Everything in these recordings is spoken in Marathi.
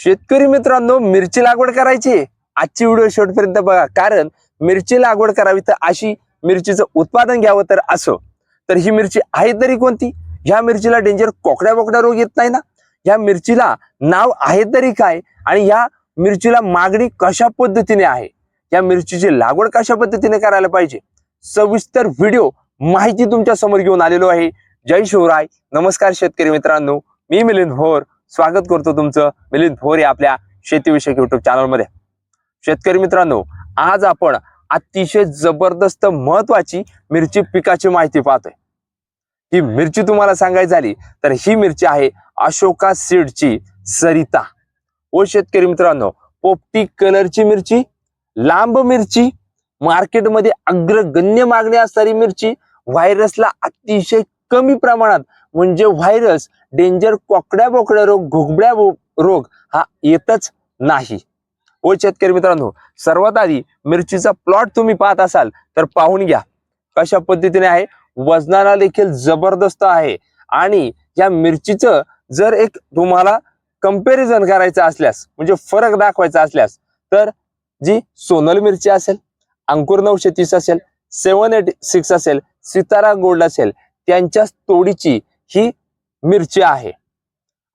शेतकरी मित्रांनो मिरची लागवड करायची आजची व्हिडिओ शेवटपर्यंत बघा कारण मिरची लागवड करावी तर अशी मिरचीचं उत्पादन घ्यावं तर असं. तर ही मिरची आहे तरी कोणती? ह्या मिरचीला डेंजर कोकड्या बोकड्या रोग येत नाही ना? ह्या मिरचीला नाव आहे तरी काय? आणि ह्या मिरचीला मागणी कशा पद्धतीने आहे? या मिरचीची लागवड कशा पद्धतीने करायला पाहिजे? सविस्तर व्हिडिओ माहिती तुमच्यासमोर घेऊन आलेलो आहे. जय शिवराय. नमस्कार शेतकरी मित्रांनो. मी मिलिंद भोर स्वागत करतो तुमचं मिलिंद भोर या आपल्या शेतीविषयक युट्यूब चॅनलमध्ये शेतकरी मित्रांनो आज आपण अतिशय जबरदस्त महत्वाची मिरची पिकाची माहिती पाहतोय. ही मिरची तुम्हाला सांगायची झाली तर ही मिरची आहे अशोका सीडची सरिता. ओ शेतकरी मित्रांनो पोपटी कलरची मिरची लांब मिरची मार्केटमध्ये अग्रगण्य मागणी असणारी मिरची व्हायरसला अतिशय कमी प्रमाणात म्हणजे व्हायरस डेंजर कोकड्या बोकड्या रोग घुगड्या बो- रोग हा येतच नाही. ओ शेतकरी मित्रांनो सर्वात आधी मिरचीचा प्लॉट तुम्ही पाहत असाल तर पाहून घ्या. कशा पद्धतीने आहे? वजनाला देखील जबरदस्त आहे. आणि या मिरचीचं जर एक तुम्हाला कंपॅरिझन करायचं असल्यास म्हणजे फरक दाखवायचा असल्यास तर जी सोनल मिरची असेल अंकुर नऊशे तीस असेल सेवन एट सिक्स असेल सितारा गोल्ड असेल त्यांच्या तोडीची ही मिरची आहे.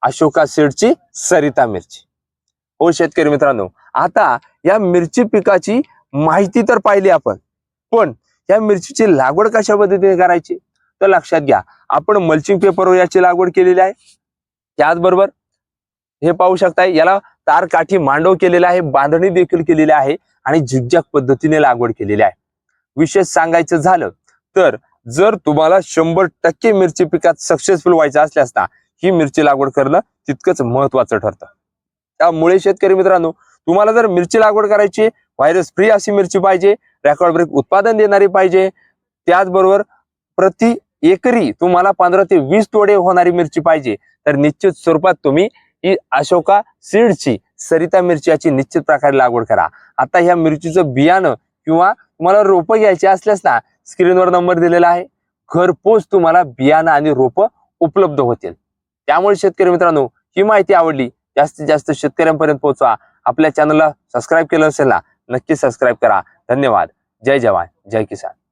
अशोका सीडची सरिता मिरची. हो शेतकरी मित्रांनो आता या मिरची पिकाची माहिती तर पाहिली आपण पण या मिरचीची लागवड कशा पद्धतीने करायची? तर लक्षात घ्या आपण मल्चिंग पेपरवर याची लागवड केलेली आहे. त्याचबरोबर हे पाहू शकताय याला तार काठी मांडव केलेला आहे बांधणी देखील केलेली आहे आणि झिकझॅक पद्धतीने लागवड केलेली आहे. विशेष सांगायचं झालं तर जर तुम्हाला शंभर टक्के मिरची पिकात सक्सेसफुल व्हायचं असल्यास ना ही मिरची लागवड करणं तितकंच महत्वाचं ठरतं. त्यामुळे शेतकरी मित्रांनो तुम्हाला जर मिरची लागवड करायची व्हायरस फ्री अशी मिरची पाहिजे रेकॉर्ड ब्रेक उत्पादन देणारी पाहिजे त्याचबरोबर प्रति एकरी तुम्हाला पंधरा ते वीस तोडे होणारी मिरची पाहिजे तर निश्चित स्वरूपात तुम्ही ही अशोका सीडची सरिता मिरची याची निश्चित प्रकारे लागवड करा. आता ह्या मिरचीचं बियाणं किंवा तुम्हाला रोपं घ्यायची असल्यास ना स्क्रीनवर नंबर दिलेला आहे. घरपोच तुम्हाला बियाणं आणि रोपं उपलब्ध होतील. त्यामुळे शेतकरी मित्रांनो ही माहिती आवडली जास्तीत जास्त शेतकऱ्यांपर्यंत पोहोचवा. आपल्या चॅनलला सबस्क्राईब केलं असेल ना नक्की सबस्क्राईब करा. धन्यवाद. जय जवान. जय किसान.